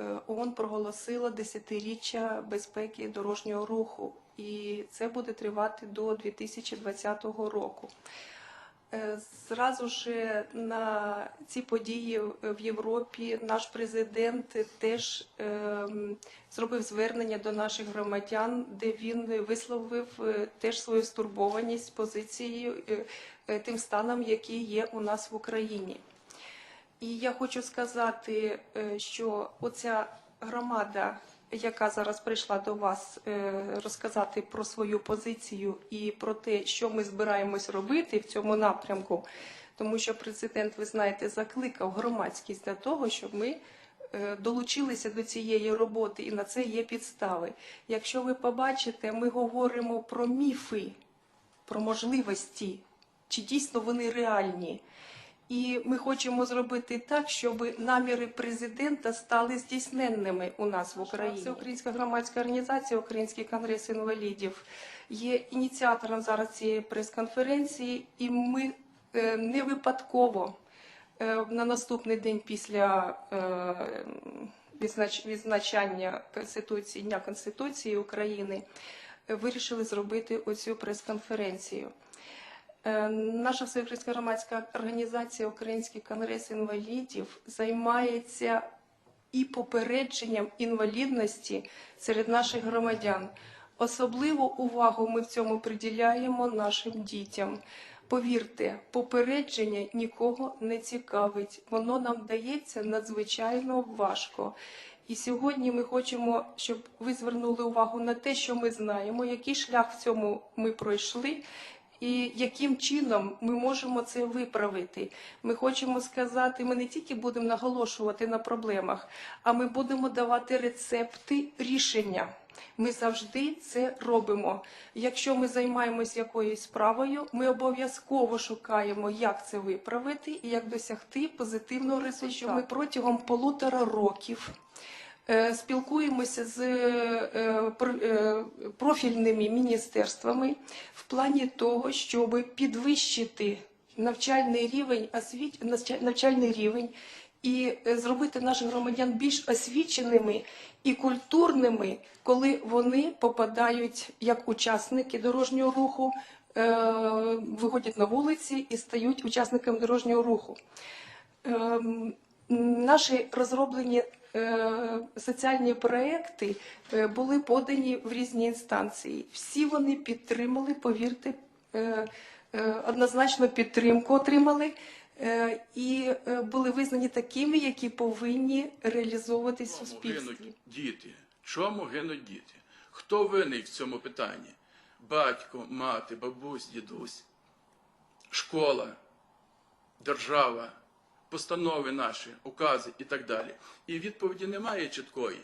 е, ООН проголосила десятиріччя безпеки дорожнього руху, і це буде тривати до 2020 року. Е, Зразу ж на ці події в Європі наш президент теж ем, зробив звернення до наших громадян, де він висловив е, теж свою стурбованість позицією тим станом, який є у нас в Україні. І я хочу сказати, е, що оця громада, яка зараз прийшла до вас е, розказати про свою позицію і про те, що ми збираємось робити в цьому напрямку, тому що президент, ви знаєте, закликав громадськість для того, щоб ми е, долучилися до цієї роботи, і на це є підстави. Якщо ви побачите, ми говоримо про міфи, про можливості, чи дійсно вони реальні. І ми хочемо зробити так, щоб наміри президента стали здійсненними у нас в Україні. Це Українська громадська організація, Український конгрес інвалідів є ініціатором зараз цієї прес-конференції, і ми е, не випадково е, на наступний день після е, відзначання Конституції Дня Конституції України вирішили зробити оцю прес-конференцію. Е, Наша всеукраїнська громадська організація Український конгрес інвалідів займається і попередженням інвалідності серед наших громадян. Особливу увагу ми в цьому приділяємо нашим дітям. Повірте, попередження нікого не цікавить. Воно нам дається надзвичайно важко. І сьогодні ми хочемо, щоб ви звернули увагу на те, що ми знаємо, який шлях в цьому ми пройшли, і яким чином ми можемо це виправити. Ми хочемо сказати, ми не тільки будемо наголошувати на проблемах, а ми будемо давати рецепти рішення. Ми завжди це робимо. Якщо ми займаємось якоюсь справою, ми обов'язково шукаємо, як це виправити і як досягти позитивного результату. Ми протягом полутора років спілкуємося з е, е, профільними міністерствами в плані того, щоб підвищити навчальний рівень, освіт, навчальний рівень і е, зробити наших громадян більш освіченими і культурними, коли вони попадають як учасники дорожнього руху, е, виходять на вулиці і стають учасниками дорожнього руху. Наші розроблені е, соціальні проекти е, були подані в різні інстанції. Всі вони підтримали, повірте, е, однозначно підтримку отримали і були визнані такими, які повинні реалізовуватись в Чому суспільстві. гинуть діти? Чому гинуть діти? Хто винний в цьому питанні? Батько, мати, бабусь, дідусь, школа, держава, постанови наші, укази і так далі. І відповіді немає чіткої.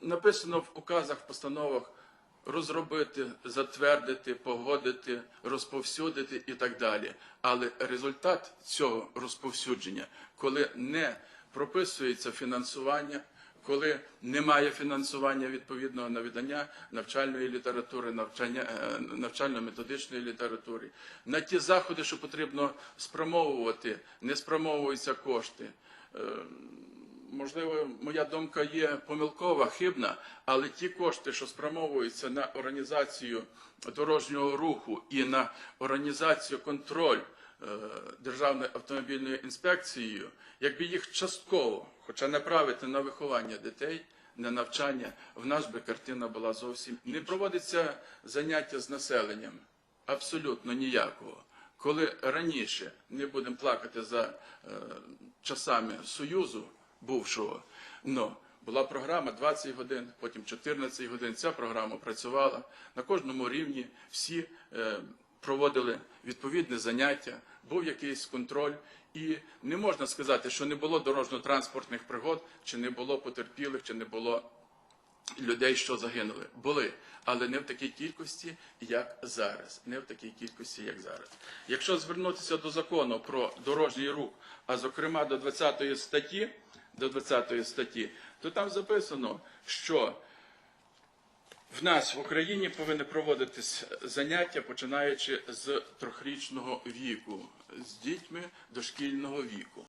Написано в указах, в постановах розробити, затвердити, погодити, розповсюдити і так далі. Але результат цього розповсюдження, коли не прописується фінансування, коли немає фінансування відповідного на видання навчальної літератури, навчання е, навчально-методичної літератури, на ті заходи, що потрібно спрямовувати, не спрямовуються кошти. Е, можливо, моя думка є помилкова, хибна, але ті кошти, що спрямовуються на організацію дорожнього руху і на організацію контроль Державною автомобільною інспекцією, якби їх частково, хоча направити на виховання дітей, на навчання, в нас би картина була зовсім не проводиться заняття з населенням. Абсолютно ніякого. Коли раніше не будемо плакати за е, часами Союзу бувшого, но була програма 20 годин, потім 14 годин. Ця програма працювала на кожному рівні. Всі е, проводили відповідне заняття, був якийсь контроль. І не можна сказати, що не було дорожньо-транспортних пригод, чи не було потерпілих, чи не було людей, що загинули, були, але не в такій кількості, як зараз. Не в такій кількості, як зараз. Якщо звернутися до закону про дорожній рух, а зокрема до 20 статті, до 20 статті, то там записано, що нас в Україні повинні проводитись заняття, починаючи з трьохрічного віку, з дітьми дошкільного віку.